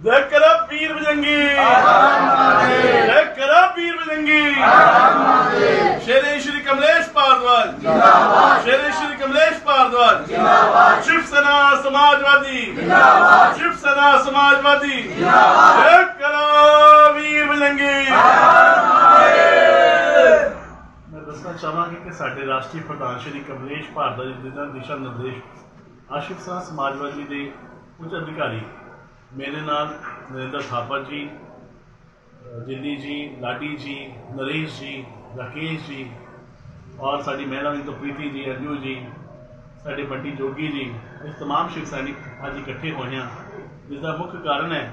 ਜੈ ਕਰਾ ਪੀਰ ਬਜੰਗੀ ਜੈ ਕਰਾ ਪੀਰ ਬਜੰਗੀ ਸ਼ੇਰੇ ਸ਼੍ਰੀ ਕਮਲੇਸ਼ ਭਾਰਦਵਾਜ ਜਿੰਦਾਬਾਦ ਸ਼ੇਰੇ ਸ਼੍ਰੀ ਕਮਲੇਸ਼ ਭਾਰਦਵਾਜ ਜਿੰਦਾਬਾਦ ਸ਼ਿਵ ਸੈਨਾ ਸਮਾਜਵਾਦੀ ਜਿੰਦਾਬਾਦ ਸ਼ਿਵ ਸੈਨਾ ਸਮਾਜਵਾਦੀ ਜਿੰਦਾਬਾਦ ਜੈ ਕਰਾ ਵੀਰ ਬਜੰਗੀ ਮੈਂ ਦੱਸਣਾ ਚਾਹਾਂਗੀ ਕਿ ਸਾਡੇ ਰਾਸ਼ਟਰੀ ਪ੍ਰਧਾਨ ਸ਼੍ਰੀ ਕਮਲੇਸ਼ ਭਾਰਦਵਾਜ ਜੀ ਦੇ ਦਿਸ਼ਾ ਨਿਰਦੇਸ਼ ਆਸ਼ਿਫ ਸਾਹ ਸਮਾਜਵਾਦੀ ਦੇ ਉੱਚ ਅਧਿਕਾਰੀ ਮੇਰੇ ਨਾਲ ਨਰਿੰਦਰ ਥਾਪਰ ਜੀ ਅ, ਦਿੱਲੀ ਜੀ ਲਾਡੀ ਜੀ ਨਰੇਸ਼ ਜੀ ਰਾਕੇਸ਼ ਜੀ ਔਰ ਸਾਡੀ ਮਹਿਲਾ ਵਿੰਗ ਤੋਂ ਪ੍ਰੀਤੀ ਜੀ ਅੰਜੂ ਜੀ ਸਾਡੇ ਬੰਟੀ ਜੋਗੀ ਜੀ ਇਹ तमाम ਸ਼ਿਵ ਸੈਨਿਕ ਅੱਜ ਇਕੱਠੇ ਹੋਏ ਹਾਂ ਜਿਸ ਦਾ ਮੁੱਖ ਕਾਰਨ ਹੈ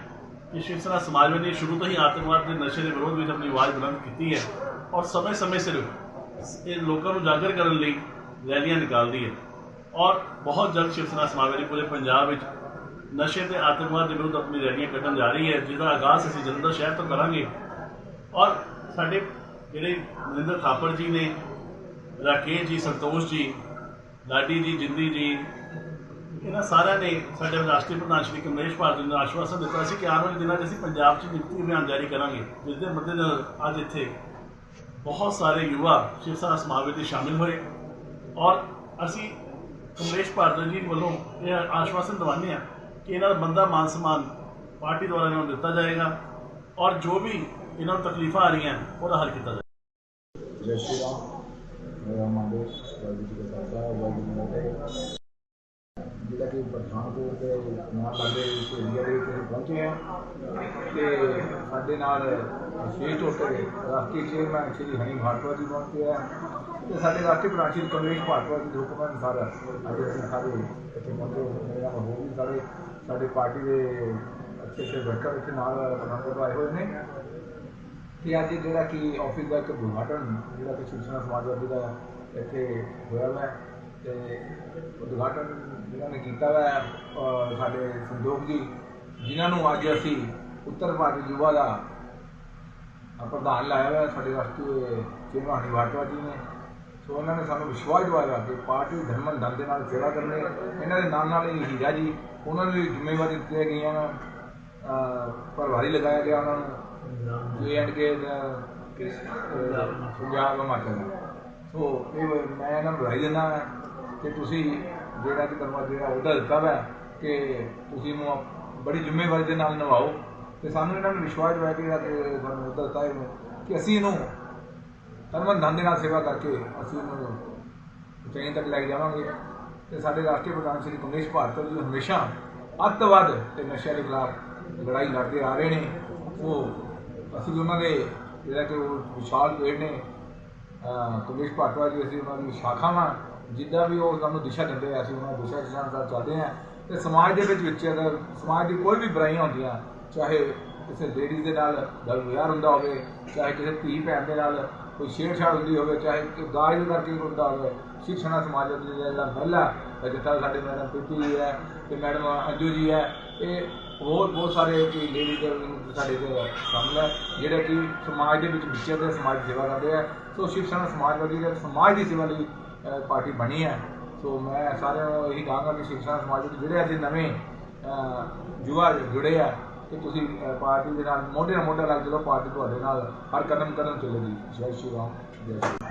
ਕਿ ਸ਼ਿਵ ਸੈਨਾ ਸਮਾਜਵਾਦੀ ਨੇ ਸ਼ੁਰੂ ਤੋਂ ਹੀ ਆਤੰਕਵਾਦ ਦੇ ਨਸ਼ੇ ਦੇ ਵਿਰੋਧ ਵਿੱਚ ਆਪਣੀ ਆਵਾਜ਼ ਬੁਲੰਦ ਕੀਤੀ ਹੈ ਔਰ ਸਮੇਂ-ਸਮੇਂ ਸਿਰ ਇਹ ਲੋਕਾਂ ਨੂੰ ਜਾਗਰ ਕਰਨ ਲਈ ਰੈਲੀਆਂ ਨਿਕਾਲਦੀ ਹੈ ਔਰ ਬਹੁਤ ਜਲਦ ਸ਼ਿਵ ਸੈਨਾ ਸਮਾਜਵਾਦੀ ਪੂਰੇ ਪੰਜਾਬ ਵਿੱਚ ਨਸ਼ੇ ਤੇ ਆਤੰਕਵਾਦ ਦੇ ਵਿਰੁੱਧ ਆਪਣੀ ਰੈਲੀਆਂ ਕੱਢਣ ਜਾ ਰਹੀ ਹੈ, ਜਿਹਦਾ ਆਗਾਜ਼ ਅਸੀਂ ਜਲੰਧਰ ਸ਼ਹਿਰ ਤੋਂ ਕਰਾਂਗੇ। ਔਰ ਸਾਡੇ ਜਿਹੜੇ ਨਰਿੰਦਰ ਥਾਪਰ ਜੀ ਨੇ, ਰਾਕੇਸ਼ ਜੀ, ਸੰਤੋਸ਼ ਜੀ, ਲਾਡੀ ਜੀ, ਜਿੰਦੀ ਜੀ, ਇਹਨਾਂ ਸਾਰਿਆਂ ਨੇ ਸਾਡੇ ਰਾਸ਼ਟਰੀ ਪ੍ਰਧਾਨ ਸ਼੍ਰੀ ਕਮਲੇਸ਼ ਭਾਰਤ ਜੀ ਨੂੰ ਆਸ਼ਵਾਸਨ ਦਿੱਤਾ ਸੀ ਕਿ ਆਉਣ ਵਾਲੇ ਦਿਨਾਂ 'ਚ ਅਸੀਂ ਪੰਜਾਬ 'ਚ ਨਿਯੁਕਤੀ ਅਭਿਆਨ ਜਾਰੀ ਕਰਾਂਗੇ। ਜਿਸ ਦੇ ਮੱਦੇਨਜ਼ਰ ਅੱਜ ਇੱਥੇ ਬਹੁਤ ਸਾਰੇ ਯੁਵਾ ਸ਼ਿਵ ਸੈਨਾ ਸਮਾਗਮ ਵਿੱਚ ਸ਼ਾਮਿਲ ਹੋਏ। ਔਰ ਅਸੀਂ ਕਮਲੇਸ਼ ਭਾਰਤ ਜੀ ਵੱਲੋਂ ਇਹ ਆਸ਼ਵਾਸਨ ਦਿਵਾਉਂਦੇ ਹਾਂ ਕਿ ਇਹਨਾਂ ਦਾ ਬੰਦਾ ਮਾਨ ਸਨਮਾਨ ਪਾਰਟੀ ਦੁਆਰਾ ਇਹਨਾਂ ਨੂੰ ਦਿੱਤਾ ਜਾਏਗਾ ਔਰ ਜੋ ਵੀ ਇਹਨਾਂ ਨੂੰ ਤਕਲੀਫਾਂ ਆ ਰਹੀਆਂ ਉਹਦਾ ਹੱਲ ਕੀਤਾ ਜਾਏਗਾ ਜੈ ਸ਼੍ਰੀ ਰਾਮ ਮੇਰਾ ਮੰਦੇ ਵਾਹਿਗੁਰੂ ਜੀ ਕਾ ਖਾਲਸਾ ਵਾਹਿਗੁਰੂ ਜੀ ਕੀ ਫਤਿਹ ਜਿਹੜਾ ਕਿ ਪਠਾਨਕੋਟ ਦੇ ਨਾਲ ਲੱਗਦੇ ਇਸ ਏਰੀਆ ਦੇ ਵਿੱਚ ਅਸੀਂ ਪਹੁੰਚੇ ਹਾਂ ਤੇ ਸਾਡੇ ਨਾਲ ਵਿਸ਼ੇਸ਼ ਤੌਰ ਤੇ ਰਾਸ਼ਟਰੀ ਚੇਅਰਮੈਨ ਸ਼੍ਰੀ ਹਨੀ ਭਾਰਤਵਾ ਜੀ ਪਹੁੰਚੇ ਹੈ ਤੇ ਸਾਡੇ ਰਾਸ਼ਟਰੀ ਪ੍ਰਧਾਨ ਸ਼੍ਰੀ ਕਮਲੇਸ਼ ਭਾਰਤਵਾ ਜੀ ਦੇ ਹੁਕਮ ਅਨੁਸਾਰ ਅੱਜ ਅਸੀਂ ਸਾਰੇ ਇੱਥੇ ਪਹੁੰਚੇ ਹੋਏ ਹਾਂ। ਮੇਰੇ ਹੋਰ ਵੀ ਸਾਰੇ ਸਾਡੇ ਪਾਰਟੀ ਦੇ ਅੱਛੇ ਅੱਛੇ ਵਰਕਰ ਇੱਥੇ ਨਾਲ ਪਠਾਨਕੋਟ ਤੋਂ ਆਏ ਹੋਏ ਨੇ ਕਿ ਅੱਜ ਜਿਹੜਾ ਕਿ ਆਫਿਸ ਦਾ ਇੱਕ ਉਦਘਾਟਨ, ਜਿਹੜਾ ਕਿ ਸ਼ਿਵਸੈਨਾ ਸਮਾਜਵਾਦੀ ਦਾ ਇੱਥੇ ਹੋਇਆ ਵਾ ਤੇ ਉਦਘਾਟਨ ਜਿਹਨਾਂ ਨੇ ਕੀਤਾ ਵਾ ਸਾਡੇ ਸੰਦੋਖ ਜੀ, ਜਿਨ੍ਹਾਂ ਨੂੰ ਅੱਜ ਅਸੀਂ ਉੱਤਰ ਭਾਰਤ ਯੁਵਾ ਦਾ ਪ੍ਰਧਾਨ ਲਾਇਆ ਹੋਇਆ, ਸਾਡੇ ਰਾਸ਼ਟਰੀ ਚੇਅਰਮੈਨ ਹਨੀ ਜੀ ਨੇ। ਸੋ ਉਹਨਾਂ ਨੇ ਸਾਨੂੰ ਵਿਸ਼ਵਾਸ ਦਿਵਾਇਆ ਕਿ ਪਾਰਟੀ ਧਰਮਨ ਢੰਗ ਦੇ ਨਾਲ ਸੇਵਾ ਕਰਨੀ, ਇਹਨਾਂ ਦੇ ਨਾਲ ਨਾਲ ਇਹ ਹੀਰਾ ਜੀ, ਉਹਨਾਂ ਨੂੰ ਵੀ ਜ਼ਿੰਮੇਵਾਰੀ ਦਿੱਤੀਆਂ ਗਈਆਂ ਨੇ। ਅਹ ਪ੍ਰਭਾਰੀ ਲਗਾਇਆ ਗਿਆ ਉਹਨਾਂ ਨੂੰ। J and K Punjab Himachal so ਇਹ ਮੈਂ ਇਹਨਾਂ ਨੂੰ ਵਧਾਈ ਦਿੰਦਾ ਹਾਂ। ਕਿ ਤੁਸੀਂ ਜਿਹੜਾ ਕਿ ਤੁਹਾਨੂੰ ਜਿਹੜਾ ਅਹੁਦਾ ਦਿੱਤਾ ਵਾ ਕਿ ਤੁਸੀਂ ਇਹਨੂੰ ਬੜੀ ਜ਼ਿੰਮੇਵਾਰੀ ਦੇ ਨਾਲ ਨਿਭਾਓ। ਤੇ ਸਾਨੂੰ ਇਹਨਾਂ ਨੂੰ ਵਿਸ਼ਵਾਸ ਹੋਇਆ ਕਿ ਜਿਹੜਾ ਕਿ ਤੁਹਾਨੂੰ ਅਹੁਦਾ ਦਿੱਤਾ ਹੈ ਕਿ ਅਸੀਂ ਇਹਨੂੰ ਤਨਮਨ ਧਨ ਦੇ ਨਾਲ ਸੇਵਾ ਕਰਕੇ ਅਸੀਂ ਇਹਨੂੰ ਉਚਾਈਆਂ ਤੱਕ ਲੈ ਕੇ ਜਾਵਾਂਗੇ। ਤੇ ਸਾਡੇ ਰਾਸ਼ਟਰੀ ਪ੍ਰਧਾਨ ਸ਼੍ਰੀ ਕਮਲੇਸ਼ ਭਾਰਤ ਜੀ ਹਮੇਸ਼ਾ ਅੱਤਵਾਦ ਤੇ ਨਸ਼ਿਆਂ ਦੇ ਖਿਲਾਫ ਲੜਾਈ ਲੜਦੇ ਆ ਰਹੇ ਨੇ। ਉਹ ਅਸੀਂ ਉਹਨਾਂ ਦੇ ਜਿਹੜਾ ਕਿ ਉਹ ਵਿਸ਼ਾਲ ਪੇੜ ਨੇ। ਕਮਲੇਸ਼ ਭਾਰਤਵਾ ਜੀ, ਅਸੀਂ ਉਹਨਾਂ ਦੀ ਸ਼ਾਖਾਵਾਂ ਜਿੱਦਾਂ ਵੀ ਉਹ ਸਾਨੂੰ ਦਿਸ਼ਾ ਦਿੰਦੇ ਆ, ਅਸੀਂ ਉਹਨਾਂ ਦਿਸ਼ਾ ਦਿਸ਼ਾ ਅਨੁਸਾਰ ਚੱਲਦੇ ਆ। ਤੇ ਸਮਾਜ ਦੇ ਵਿੱਚ ਵਿੱਚ ਅਗਰ ਸਮਾਜ ਦੀ ਕੋਈ ਵੀ ਬੁਰਾਈਆਂ ਹੁੰਦੀਆਂ, ਚਾਹੇ ਕਿਸੇ ਲੇਡੀਜ਼ ਦੇ ਨਾਲ ਗਲ ਵਿਆਹ ਹੁੰਦਾ ਹੋਵੇ, ਚਾਹੇ ਕਿਸੇ ਧੀ ਭੈਣ ਦੇ ਨਾਲ ਕੋਈ ਛੇੜਛਾੜ ਹੁੰਦੀ ਹੋਵੇ, ਚਾਹੇ ਕੋਈ ਦਾਜ ਦੇ ਕਰਕੇ ਕੋਈ ਹੁੰਦਾ ਹੋਵੇ ਸਿੱਖਣਾ ਸਮਾਜ ਦਾ ਜਿਹੜਾ ਮਹਿਲਾ ਜਿੱਥੇ ਸਾਡੇ ਮੈਡਮ ਪ੍ਰੀਤੀ ਜੀ ਹੈ ਤੇ ਮੈਡਮ ਅੰਜੂ ਜੀ ਹੈ, ਇਹ ਹੋਰ ਬਹੁਤ ਸਾਰੇ ਕੋਈ ਲੇਡੀ ਦੇ ਸਾਡੇ ਦੇ ਸ਼ਾਮਲ ਹੈ, ਜਿਹੜੇ ਕਿ ਸਮਾਜ ਦੇ ਵਿੱਚ ਵਿਚਰਦੇ ਸਮਾਜ ਦੀ ਸੇਵਾ ਕਰਦੇ ਆ, ਸੋ ਸ਼ਿਵ ਸੈਨਾ ਸਮਾਜਵਾਦੀ ਦੇ ਸਮਾਜ ਦੀ ਸੇਵਾ ਲਈ ਪਾਰਟੀ ਬਣੀ ਹੈ। ਸੋ ਮੈਂ ਸਾਰਿਆਂ ਨੂੰ ਇਹੀ ਕਹਾਂਗਾ ਕਿ ਸ਼ਿਵ ਸੈਨਾ ਸਮਾਜ ਦੇ ਜਿਹੜੇ ਅੱਜ ਨਵੇਂ ਯੁਵਾ ਜੁੜੇ ਆ ਕਿ ਤੁਸੀਂ ਪਾਰਟੀ ਦੇ ਨਾਲ ਮੋਢੇ ਨਾਲ ਮੋਢਾ ਲੱਗ ਚਲੋ, ਪਾਰਟੀ ਤੁਹਾਡੇ ਨਾਲ ਹਰ ਕਦਮ ਕਦਮ ਚੱਲੇਗੀ। ਜੈ ਸ਼੍ਰੀ ਰਾਮ, ਜੈ ਸ਼੍ਰੀ